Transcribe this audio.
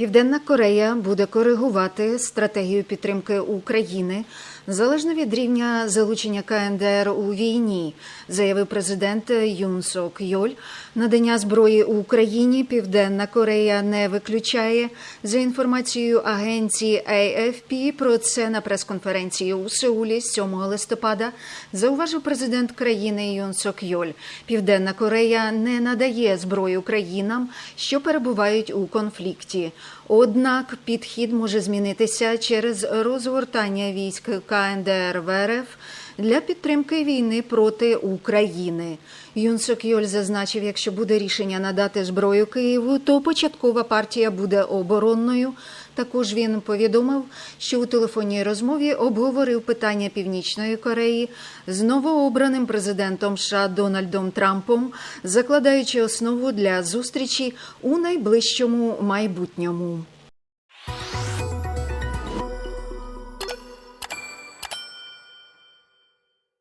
Південна Корея буде коригувати стратегію підтримки України залежно від рівня залучення КНДР у війні, заявив президент Юн Сок Йоль. Надання зброї Україні Південна Корея не виключає. За інформацією агенції AFP, про це на прес-конференції у Сеулі 7 листопада зауважив президент країни Юн Сок Йоль. Південна Корея не надає зброю країнам, що перебувають у конфлікті. Однак підхід може змінитися через розгортання військ КНДР в РФ для підтримки війни проти України. Юн Сок Йоль зазначив, якщо буде рішення надати зброю Києву, то початкова партія буде оборонною. Також він повідомив, що у телефонній розмові обговорив питання Північної Кореї з новообраним президентом США Дональдом Трампом, закладаючи основу для зустрічі у найближчому майбутньому.